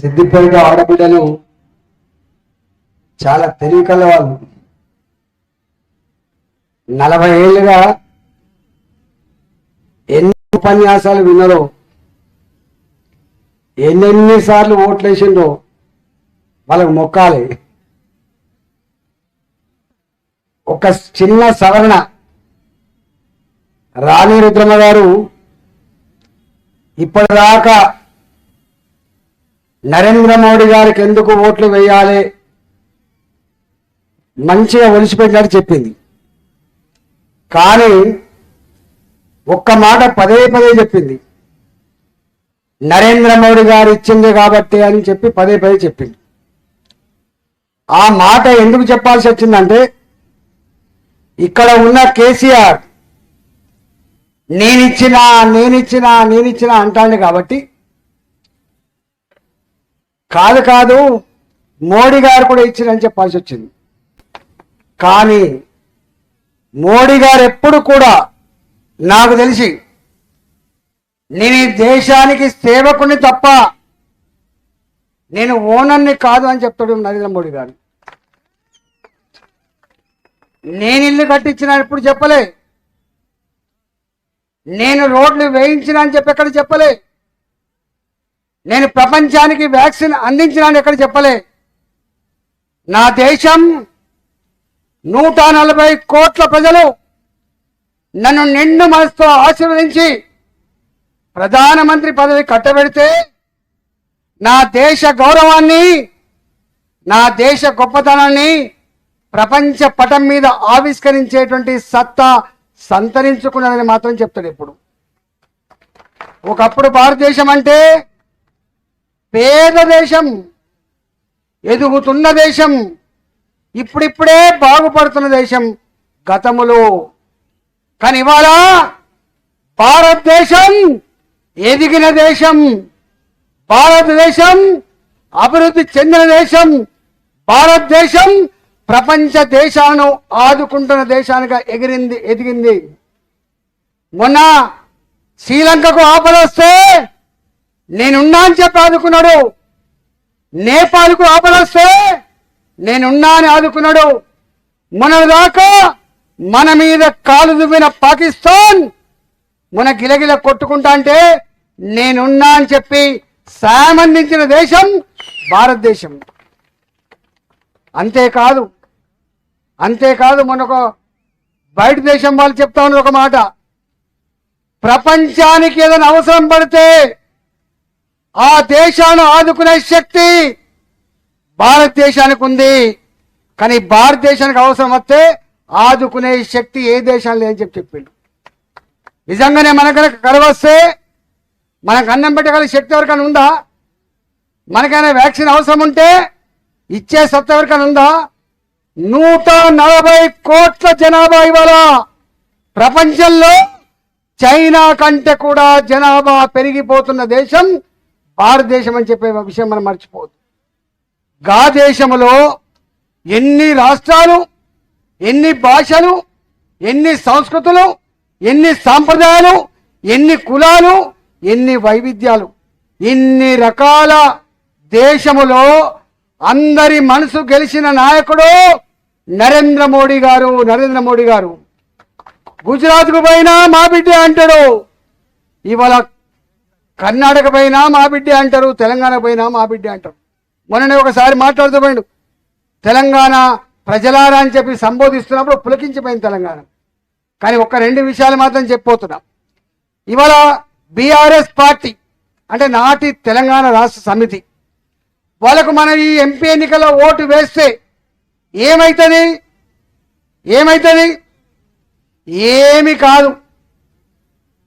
సిద్దిపేట ఆడబిడ్డలు చాలా తెలివి కల వాళ్ళు నలభై ఏళ్ళుగా ఎన్ని ఉపన్యాసాలు విన్నారో ఎన్నెన్నిసార్లు ఓట్లేసిండో వాళ్ళకు మొక్కాలి. ఒక చిన్న సవరణ. రాణి రుద్రమ్మ గారు ఇప్పటిదాకా నరేంద్ర మోడీ గారికి ఎందుకు ఓట్లు వేయాలి? మంచిగా ఒలిసిపెట్టినట్టు చెప్పింది. కానీ ఒక్క మాట పదే పదే చెప్పింది. నరేంద్ర మోడీ గారు ఇచ్చింది కాబట్టి అని చెప్పి పదే పదే చెప్పింది. ఆ మాట ఎందుకు చెప్పాల్సి వచ్చిందంటే ఇక్కడ ఉన్న కేసీఆర్ నేనిచ్చినా నేనిచ్చినా నేనిచ్చినా అంటాను కాబట్టి కాదు కాదు మోడీ గారు కూడా ఇచ్చిరని చెప్పాల్సి వచ్చింది. కానీ మోడీ గారు ఎప్పుడు కూడా నాకు తెలిసి నేను ఈ దేశానికి సేవకుని తప్ప నేను ఓనర్ని కాదు అని చెప్తాడు నరేంద్ర మోడీ గారు. నేను ఇల్లు కట్టించిన ఎప్పుడు చెప్పలే. నేను రోడ్లు వేయించిన అని చెప్పి ఎక్కడ చెప్పలే. నేను ప్రపంచానికి వ్యాక్సిన్ అందించినాను ఎక్కడ చెప్పలే. నా దేశం నూట నలభై కోట్ల ప్రజలు నన్ను నిండు మనసుతో ఆశీర్వదించి ప్రధానమంత్రి పదవి కట్టబెడితే నా దేశ గౌరవాన్ని నా దేశ గొప్పతనాన్ని ప్రపంచ పటం మీద ఆవిష్కరించేటువంటి సత్తా సంతరించుకున్నదని మాత్రం చెప్తాడు ఇప్పుడు ఒకప్పుడు భారతదేశం అంటే పేద దేశం ఎదుగుతున్న దేశం ఇప్పుడిప్పుడే బాగుపడుతున్న దేశం గతములో. కానీ ఇవాళ భారతదేశం ఎదిగిన దేశం భారతదేశం అభివృద్ధి చెందిన దేశం భారతదేశం ప్రపంచ దేశాలను ఆదుకుంటున్న దేశానిగా ఎగిరింది ఎదిగింది. మొన్న శ్రీలంకకు ఆపద వస్తే నేనున్నా అని చెప్పి ఆదుకున్నాడు. నేపాల్కు ఆపదొస్తే నేనున్నా అని ఆదుకున్నాడు. మన దాకా మన మీద కాలు దువ్విన పాకిస్తాన్ మన గిలగిల కొట్టుకుంటా అంటే నేనున్నా అని చెప్పి సామందించిన దేశం భారతదేశం. అంతేకాదు అంతేకాదు మనకు బయట దేశం వాళ్ళు చెప్తా ఉన్నారు ఒక మాట. ప్రపంచానికి ఏదైనా అవసరం పడితే ఆ దేశాన్ని ఆదుకునే శక్తి భారతదేశానికి ఉంది. కానీ భారతదేశానికి అవసరం వస్తే ఆదుకునే శక్తి ఏ దేశాలు లేదని చెప్పి చెప్పిండు. నిజంగానే మన కనుక కరువస్తే మనకు అన్నం పెట్టగల శక్తి ఎవరికైనా ఉందా? మనకైనా వ్యాక్సిన్ అవసరం ఉంటే ఇచ్చే సత్తా ఎవరికైనా ఉందా? నూట నలభై కోట్ల జనాభా ఇవాళ ప్రపంచంలో చైనా కంటే కూడా జనాభా పెరిగిపోతున్న దేశం భారతదేశం అని చెప్పే విషయం మనం మర్చిపోవద్దు. గా దేశంలో ఎన్ని రాష్ట్రాలు ఎన్ని భాషలు ఎన్ని సంస్కృతులు ఎన్ని సాంప్రదాయాలు ఎన్ని కులాలు ఎన్ని వైవిధ్యాలు ఇన్ని రకాల దేశములో అందరి మనసు గెలిచిన నాయకుడు నరేంద్ర మోడీ గారు నరేంద్ర మోడీ గారు. గుజరాత్కు పోయినా మా బిడ్డే అంటాడు. ఇవాళ కర్ణాటక పోయినా మా బిడ్డే అంటారు తెలంగాణ పోయినా మా బిడ్డే అంటారు. మొన్ననే ఒకసారి మాట్లాడుతూ పోయిండు. తెలంగాణ ప్రజలారా అని చెప్పి సంబోధిస్తున్నప్పుడు పులకించిపోయింది తెలంగాణ. కానీ ఒక్క రెండు విషయాలు మాత్రం చెప్పిపోతున్నాం ఇవాళ బీఆర్ఎస్ పార్టీ అంటే నాటి తెలంగాణ రాష్ట్ర సమితి. వాళ్ళకు మనం ఈ ఎంపీ ఎన్నికల్లో ఓటు వేస్తే ఏమవుతుంది ఏమవుతుంది ఏమి కాదు.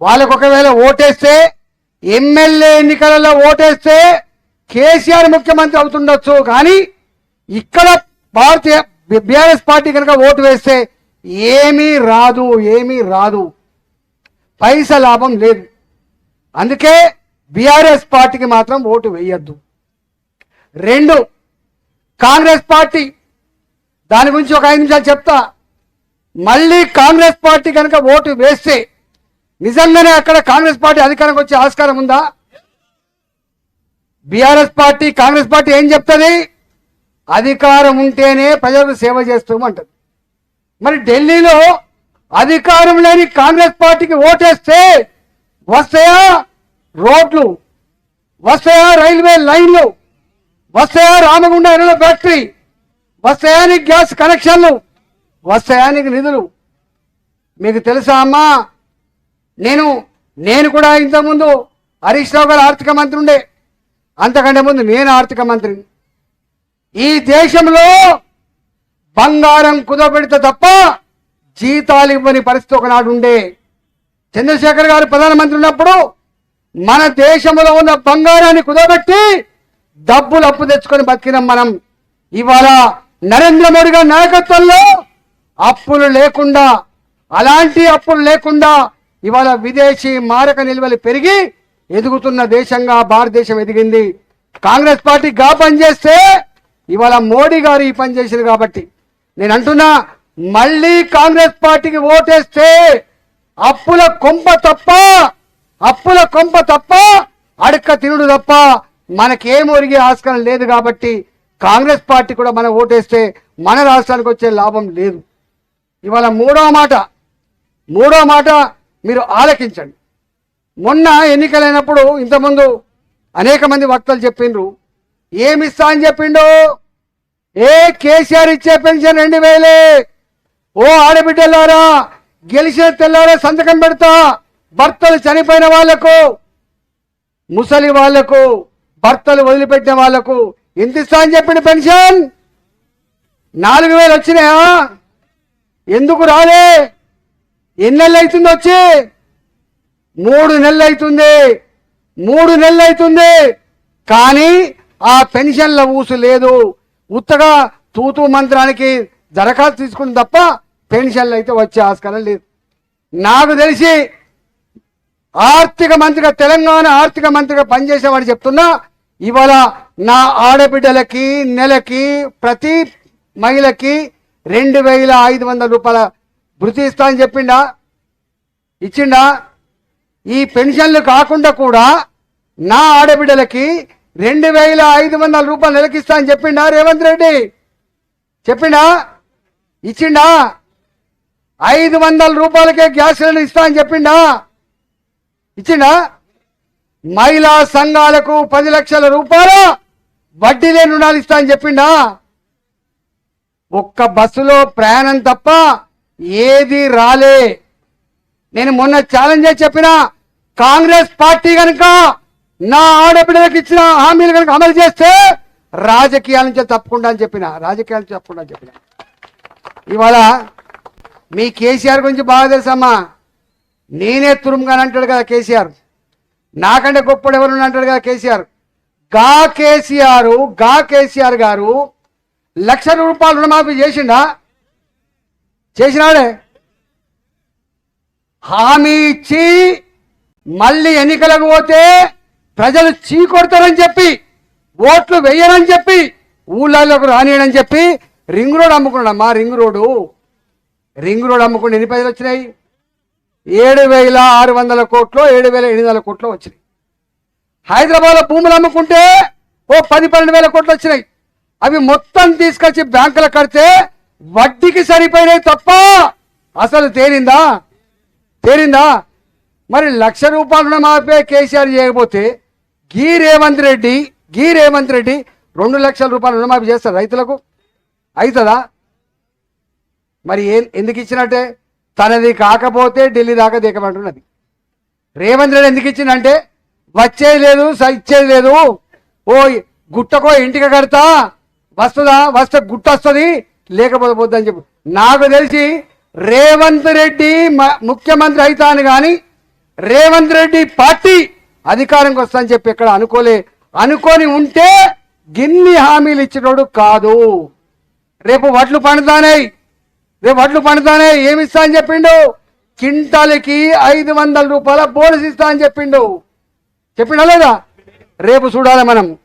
వాళ్ళకు ఒకవేళ ఓటేస్తే ఎమ్మెల్యే ఎన్నికలలో ఓటేస్తే కేసీఆర్ ముఖ్యమంత్రి అవుతుండొచ్చు కానీ ఇక్కడ భారతీయ బీఆర్ఎస్ పార్టీ కనుక ఓటు వేస్తే ఏమీ రాదు ఏమీ రాదు. పైస లాభం లేదు. అందుకే బీఆర్ఎస్ పార్టీకి మాత్రం ఓటు వేయద్దు. రెండు కాంగ్రెస్ పార్టీ దాని గురించి ఒక ఐదు నిమిషాలు చెప్తా. మళ్ళీ కాంగ్రెస్ పార్టీ కనుక ఓటు వేస్తే నిజంగానే అక్కడ కాంగ్రెస్ పార్టీ అధికారంకి వచ్చే ఆస్కారం ఉందా? బీఆర్ఎస్ పార్టీ కాంగ్రెస్ పార్టీ ఏం చెప్తుంది? అధికారం ఉంటేనే ప్రజలకు సేవ చేస్తామంటది. మరి ఢిల్లీలో అధికారం లేని కాంగ్రెస్ పార్టీకి ఓటేస్తే వస్తాయా రోడ్లు? వస్తాయా రైల్వే లైన్లు? వస్తాయా రామగుండ ఎరువుల ఫ్యాక్టరీ? వస్తాయా నీకు గ్యాస్ కనెక్షన్లు? వస్తాయా నీకు నిధులు? మీకు తెలుసా అమ్మా? నేను నేను కూడా ఇంతకుముందు హరీష్ రావు గారు ఆర్థిక మంత్రి ఉండే. అంతకంటే ముందు నేను ఆర్థిక మంత్రిని ఈ దేశంలో బంగారం కుదపెడితే తప్ప జీతాలు ఇవ్వని పరిస్థితి ఒకనాడు ఉండే. చంద్రశేఖర్ గారు ప్రధానమంత్రి ఉన్నప్పుడు మన దేశంలో ఉన్న బంగారాన్ని కుదబెట్టి డబ్బులు అప్పు తెచ్చుకొని బతికినాం మనం. ఇవాళ నరేంద్ర మోడీ గారి నాయకత్వంలో అప్పులు లేకుండా అలాంటి అప్పులు లేకుండా ఇవాళ విదేశీ మారక నిల్వలు పెరిగి ఎదుగుతున్న దేశంగా భారతదేశం ఎదిగింది. కాంగ్రెస్ పార్టీ గా పనిచేస్తే ఇవాళ మోడీ గారు ఈ పని చేసింది కాబట్టి. నేను అంటున్నా మళ్ళీ కాంగ్రెస్ పార్టీకి ఓటేస్తే అప్పుల కొంప తప్ప అప్పుల కొంప తప్ప అడక్క తినుడు తప్ప మనకేం ఒరిగే ఆస్కారం లేదు కాబట్టి కాంగ్రెస్ పార్టీ కూడా మనం ఓటేస్తే మన రాష్ట్రానికి వచ్చే లాభం లేదు. ఇవాళ మూడో మాట మూడో మాట మీరు ఆలకించండి. మొన్న ఎన్నికలైనప్పుడు ఇంతకుముందు అనేక మంది వక్తలు చెప్పిండ్రు ఏమిస్తా అని చెప్పిండు? ఏ కేసీఆర్ ఇచ్చే పెన్షన్ రెండు వేలే? ఓ ఆడబిడ్డలారా గెలిచిన తెల్లారా సంతకం పెడతా భర్తలు చనిపోయిన వాళ్ళకు ముసలి వాళ్ళకు భర్తలు వదిలిపెట్టిన వాళ్ళకు ఎంత ఇస్తా అని చెప్పిండు పెన్షన్? నాలుగు వేలు వచ్చినాయా? ఎందుకు రాలే? ఎన్ని నెలలు అవుతుంది వచ్చి? మూడు నెలలు అవుతుంది మూడు నెలలు అవుతుంది కానీ ఆ పెన్షన్ల ఊసు లేదు. ఉత్తగా తూతూ మంత్రానికి దరఖాస్తు తీసుకుని తప్ప పెన్షన్లు అయితే వచ్చే ఆస్కారం లేదు. నాకు తెలిసి ఆర్థిక మంత్రిగా తెలంగాణ ఆర్థిక మంత్రిగా పనిచేసేవాడు చెప్తున్నా ఇవాళ నా ఆడబిడ్డలకి నెలకి ప్రతి మహిళకి రెండు వేల ఐదు వందల రూపాయల భృతి ఇస్తా అని చెప్పిండా? ఇచ్చిండా? ఈ పెన్షన్లు కాకుండా కూడా నా ఆడబిడ్డలకి రెండు వేల ఐదు వందల రూపాయలు నెలకిస్తా అని చెప్పిండా రేవంత్ రెడ్డి? చెప్పిండా? ఇచ్చిండా? ఐదు వందల రూపాయలకే గ్యాస్ సిలిండర్ ఇస్తా అని చెప్పిండా? ఇచ్చిండా? మహిళా సంఘాలకు పది లక్షల రూపాయలు వడ్డీ లేని రుణాలు ఇస్తా అని చెప్పిండా? ఒక్క బస్సులో ప్రయాణం తప్ప ఏది రాలే. నేను మొన్న ఛాలెంజ్ చేసి చెప్పిన కాంగ్రెస్ పార్టీ కనుక నా ఆడబిడ్డలకు ఇచ్చిన హామీలు కనుక అమలు చేస్తే రాజకీయాల నుంచి తప్పకుండా అని చెప్పిన రాజకీయాల నుంచి తప్పకుండా అని చెప్పిన. ఇవాళ మీ కేసీఆర్ గురించి బాగా తెలుసమ్మా. నేనే తురుముగాని అంటాడు కదా కేసీఆర్. నాకంటే గొప్పడు ఎవరు అంటాడు కదా కేసీఆర్. గా కేసీఆర్గా కేసీఆర్ గారు లక్ష రూపాయలు రుణమాఫీ చేసిండా? చేసినాడే? హామీ ఇచ్చి మళ్ళీ ఎన్నికలకు పోతే ప్రజలు చీకొడతారని చెప్పి ఓట్లు వెయ్యరని చెప్పి ఊళ్ళలోకి రానియడని చెప్పి రింగ్ రోడ్ అమ్ముకున్నాడమ్మా రింగ్ రోడ్డు. రింగ్ రోడ్ అమ్ముకుని ఎన్ని పైసలు వచ్చినాయి? ఏడు వేల ఆరు వందల కోట్లు ఏడు వేల ఎనిమిది వందల కోట్లు వచ్చినాయి. హైదరాబాద్లో భూములు అమ్ముకుంటే ఓ పది పన్నెండు వేల కోట్లు వచ్చినాయి. అవి మొత్తం తీసుకొచ్చి బ్యాంకులో కడితే వడ్డీకి సరిపోయినాయి తప్ప అసలు తేలిందా? తేలిందా? మరి లక్ష రూపాయలు మాపే కేసీఆర్ చేయకపోతే గీ రేవంత్ రెడ్డి గీ రేవంత్ రెడ్డి రెండు లక్షల రూపాయలు రుణమాఫీ చేస్తారు రైతులకు. అవుతుందా మరి ఏ ఎందుకు ఇచ్చినట్టే? తనది కాకపోతే ఢిల్లీ దాకా దిగమంటున్నది రేవంత్ రెడ్డి ఎందుకు ఇచ్చిందంటే వచ్చేది లేదు ఇచ్చేది లేదు. ఓ గుట్టకో ఇంటికి కడతా వస్తుందా? వస్తే గుట్ట వస్తుంది లేకపోతే పోద్దని చెప్పు. నాకు తెలిసి రేవంత్ రెడ్డి మ- ముఖ్యమంత్రి అవుతాను కానీ రేవంత్ రెడ్డి పార్టీ అధికారంకి వస్తుందని చెప్పి ఇక్కడ అనుకోలే. అనుకొని ఉంటే గిన్ని హామీలు ఇచ్చినోడు కాదు. రేపు వడ్లు పండుతానాయి రేపు వడ్లు పండుతానే. ఏమి ఇస్తా అని చెప్పిండు? కింటాలకి ఐదు వందల రూపాయల బోనస్ ఇస్తా అని చెప్పిండు. చెప్పిండా లేదా? రేపు చూడాలి మనం.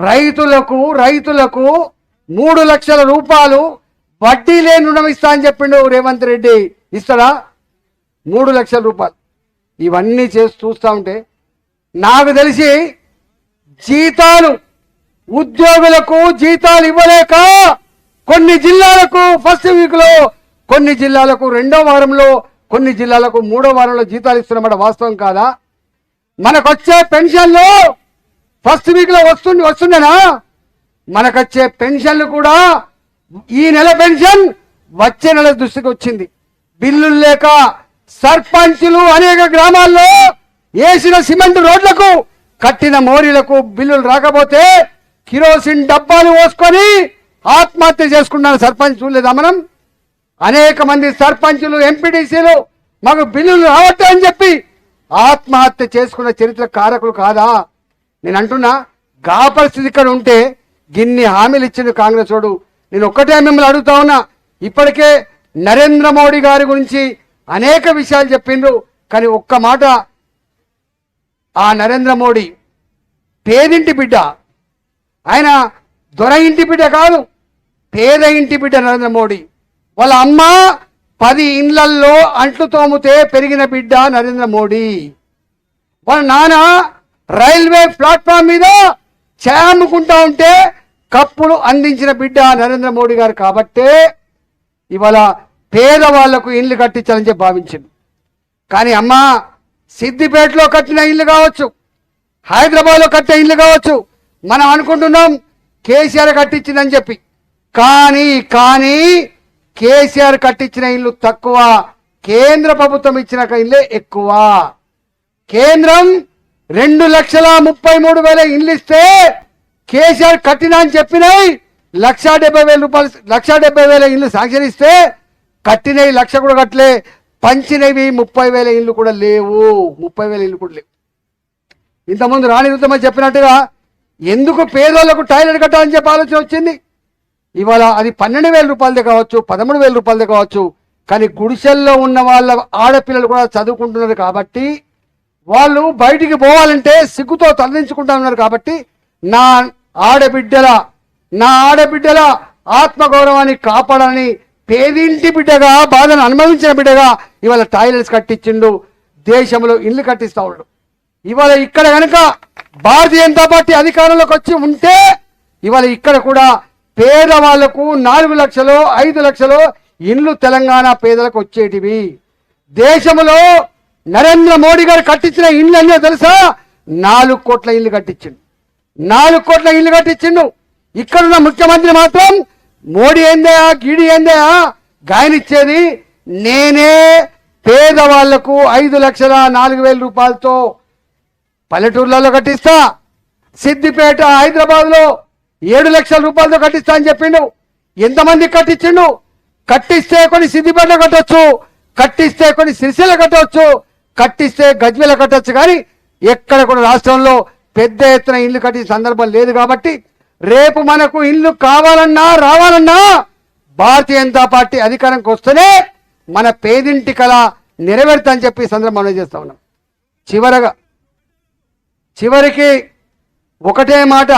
రైతులకు రైతులకు మూడు లక్షల రూపాయలు వడ్డీ లేని రుణం ఇస్తా అని చెప్పిండు రేవంత్ రెడ్డి. ఇస్తాడా? మూడు లక్షల రూపాయలు. ఇవన్నీ చేసి చూస్తూ ఉంటే నాకు తెలిసి జీతాలు ఉద్యోగులకు జీతాలు ఇవ్వలేక కొన్ని జిల్లాలకు ఫస్ట్ వీక్లో కొన్ని జిల్లాలకు రెండో వారంలో కొన్ని జిల్లాలకు మూడో వారంలో జీతాలు ఇస్తున్నమాట వాస్తవం కాదా? మనకొచ్చే పెన్షన్లు ఫస్ట్ వీక్లో వస్తుండే వస్తుండేనా? మనకొచ్చే పెన్షన్లు కూడా ఈ నెల పెన్షన్ వచ్చే నెల దృష్టికి వచ్చింది. బిల్లులు లేక సర్పంచులు అనేక గ్రామాల్లో వేసిన సిమెంట్ రోడ్లకు కట్టిన మోరీలకు బిల్లులు రాకపోతే కిరోసిన్ డబ్బాలు పోసుకొని ఆత్మహత్య చేసుకున్నాను సర్పంచ్ చూడలేదా మనం? అనేక మంది సర్పంచులు ఎంపీటీసీలు మాకు బిల్లులు రావట్టే అని చెప్పి ఆత్మహత్య చేసుకున్న చరిత్ర కారకులు కాదా? నేను అంటున్నా గా పరిస్థితి ఇక్కడ ఉంటే గిన్ని హామీలు ఇచ్చిండు కాంగ్రెస్ వాడు. నేను ఒక్కటే మిమ్మల్ని అడుగుతా ఉన్నా ఇప్పటికే నరేంద్ర మోడీ గారి గురించి అనేక విషయాలు చెప్పిండ్రు. కానీ ఒక్క మాట ఆ నరేంద్ర మోడీ పేదింటి బిడ్డ. ఆయన దొర ఇంటి బిడ్డ కాదు పేద ఇంటి బిడ్డ నరేంద్ర మోడీ. వాళ్ళ అమ్మ పది ఇండ్లల్లో అంట్లు తోముతే పెరిగిన బిడ్డ నరేంద్ర మోడీ. వాళ్ళ నాన్న రైల్వే ప్లాట్ఫామ్ మీద చేముకుంటా ఉంటే కప్పులు అందించిన బిడ్డ నరేంద్ర మోడీ గారు కాబట్టే ఇవాళ పేదవాళ్ళకు ఇల్లు కట్టించాలని చెప్పి భావించింది. కానీ అమ్మ సిద్దిపేటలో కట్టిన ఇల్లు కావచ్చు హైదరాబాద్లో కట్టిన ఇల్లు కావచ్చు మనం అనుకుంటున్నాం కేసీఆర్ కట్టించిందని చెప్పి. కానీ కానీ కేసీఆర్ కట్టించిన ఇల్లు తక్కువ కేంద్ర ప్రభుత్వం ఇచ్చిన ఇల్లే ఎక్కువ. కేంద్రం రెండు లక్షల ముప్పై మూడు వేల ఇల్లు ఇస్తే కేసీఆర్ కట్టినా అని చెప్పినాయి లక్ష డెబ్బై వేల రూపాయలు లక్ష డెబ్బై వేల ఇల్లు శాంక్షన్ ఇస్తే కట్టినవి లక్ష కూడా కట్టలే పంచినవి ముప్పై వేల ఇల్లు కూడా లేవు. ముప్పై వేల ఇల్లు కూడా లేవు. ఇంతకుముందు రాణి రుద్దమ్మ చెప్పినట్టుగా ఎందుకు పేదోళ్ళకు టాయిలెట్ కట్టాలని చెప్పి ఆలోచన వచ్చింది? ఇవాళ అది పన్నెండు వేల రూపాయలదే కావచ్చు పదమూడు వేల రూపాయలదే కావచ్చు కానీ గుడిసెల్లో ఉన్న వాళ్ళ ఆడపిల్లలు కూడా చదువుకుంటున్నారు కాబట్టి వాళ్ళు బయటికి పోవాలంటే సిగ్గుతో తరలించుకుంటా ఉన్నారు కాబట్టి నా ఆడబిడ్డల నా ఆడబిడ్డల ఆత్మగౌరవాన్ని కాపాడాలని పేదింటి బిడ్డగా బాధను అనుభవించిన బిడ్డగా ఇవాళ టాయిలెట్స్ కట్టించిండు దేశంలో ఇల్లు కట్టిస్తా ఉండు. ఇవాళ ఇక్కడ కనుక భారతీయ జనతా పార్టీ అధికారంలోకి వచ్చి ఉంటే ఇవాళ ఇక్కడ కూడా పేదవాళ్ళకు నాలుగు లక్షలు ఐదు లక్షలు ఇండ్లు తెలంగాణ పేదలకు వచ్చేటివి. దేశంలో నరేంద్ర మోడీ గారు కట్టించిన ఇండ్లు అన్నీ తెలుసా? నాలుగు కోట్ల ఇల్లు కట్టించింది నాలుగు కోట్ల ఇల్లు కట్టించిండు. ఇక్కడున్న ముఖ్యమంత్రి మాత్రం మోడీ ఏందయా గిడి ఏందయా గాయనిచ్చేది నేనే. పేదవాళ్ళకు ఐదు లక్షల నాలుగు వేల రూపాయలతో పల్లెటూర్లలో కట్టిస్తా. సిద్దిపేట హైదరాబాద్లో ఏడు లక్షల రూపాయలతో కట్టిస్తా అని చెప్పిండు. ఎంతమంది కట్టించిండు? కట్టిస్తే కొన్ని సిద్దిపేట కట్టొచ్చు కట్టిస్తే కొన్ని సిరిసిల్ల కట్టవచ్చు కట్టిస్తే గజ్వేల కట్టొచ్చు. కానీ ఎక్కడ కూడా రాష్ట్రంలో పెద్ద ఎత్తున ఇల్లు కట్టిన సందర్భం లేదు కాబట్టి రేపు మనకు ఇల్లు కావాలన్నా రావాలన్నా భారతీయ జనతా పార్టీ అధికారంకి వస్తేనే మన పేదింటి కళ నెరవేరుతా అని చెప్పి సందర్భం మనం చేస్తా ఉన్నాం. చివరగా చివరికి ఒకటే మాట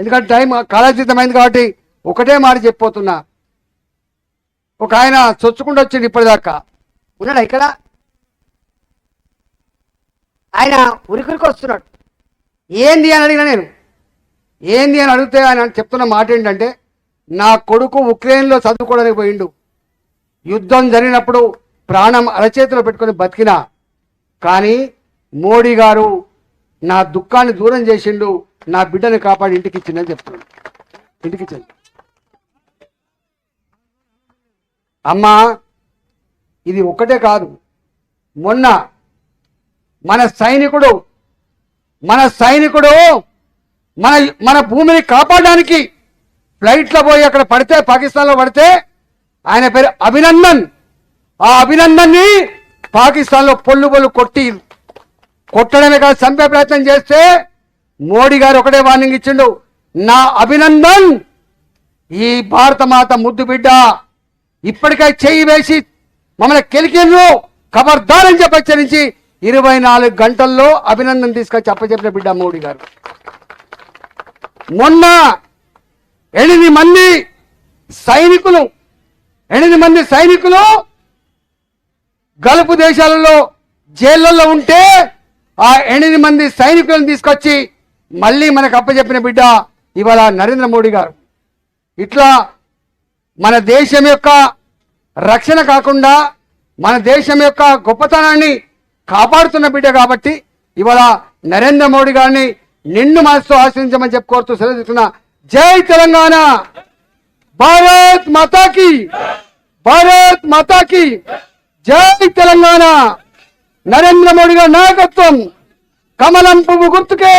ఎందుకంటే టైం కాలాతీతమైంది కాబట్టి ఒకటే మాట చెప్పిపోతున్నా ఒక ఆయన చొచ్చుకుంటూ వచ్చిండు ఇప్పటిదాకా. ఉన్నాడా ఇక్కడ? ఆయన ఉరికురికి వస్తున్నాడు. ఏంది అని అడిగిన నేను? ఏంది అని అడిగితే ఆయన చెప్తున్న మాట ఏంటంటే నా కొడుకు ఉక్రెయిన్లో చదువుకోవడానికి పోయిండు. యుద్ధం జరిగినప్పుడు ప్రాణం అరచేతిలో పెట్టుకొని బతికినా. కానీ మోడీ గారు నా దుఃఖాన్ని దూరం చేసిండు నా బిడ్డని కాపాడి ఇంటికి ఇచ్చిండని చెప్తున్నాడు. ఇంటికి ఇచ్చింది అమ్మా ఇది ఒక్కటే కాదు. మొన్న మన సైనికుడు మన సైనికుడు మన మన భూమిని కాపాడడానికి ఫ్లైట్లో పోయి అక్కడ పడితే పాకిస్తాన్లో పడితే ఆయన పేరు అభినందన్. ఆ అభినందన్ని పాకిస్తాన్లో పొల్లు పొల్లు కొట్టి కొట్టడమే కాదు చంపే ప్రయత్నం చేస్తే మోడీ గారు ఒకటే వార్నింగ్ ఇచ్చిండు. నా అభినందన్ ఈ భారత మాత ముద్దు బిడ్డ ఇప్పటికే చేయి వేసి మమ్మల్ని కెలికిండ్రు ఖబర్దార్ అని చెప్పి హెచ్చరించి ఇరవై నాలుగు గంటల్లో అభినందన తీసుకొచ్చి అప్పచెప్పిన బిడ్డ మోడీ గారు. మొన్న ఎనిమిది మంది సైనికులు ఎనిమిది మంది సైనికులు గల్ఫ్ దేశాలలో జైళ్ళల్లో ఉంటే ఆ ఎనిమిది మంది సైనికులను తీసుకొచ్చి మళ్ళీ మనకు అప్పచెప్పిన బిడ్డ ఇవాళ నరేంద్ర మోడీ గారు. ఇట్లా మన దేశం యొక్క రక్షణ కాకుండా మన దేశం యొక్క గొప్పతనాన్ని కాపాడుతున్న బిడ్డ కాబట్టి ఇవాళ నరేంద్ర మోడీ గారిని నిండు మనసుతో ఆశ్రయించమని చెప్పి కోరుతూ సెలవుతున్న జై తెలంగాణ! భారత్ మాతాకి! భారత్ మాతాకి! జై తెలంగాణ! నరేంద్ర మోడీ గారి నాయకత్వం కమలం పువ్వు గుర్తుకే!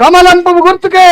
కమలం పువ్వు గుర్తుకే!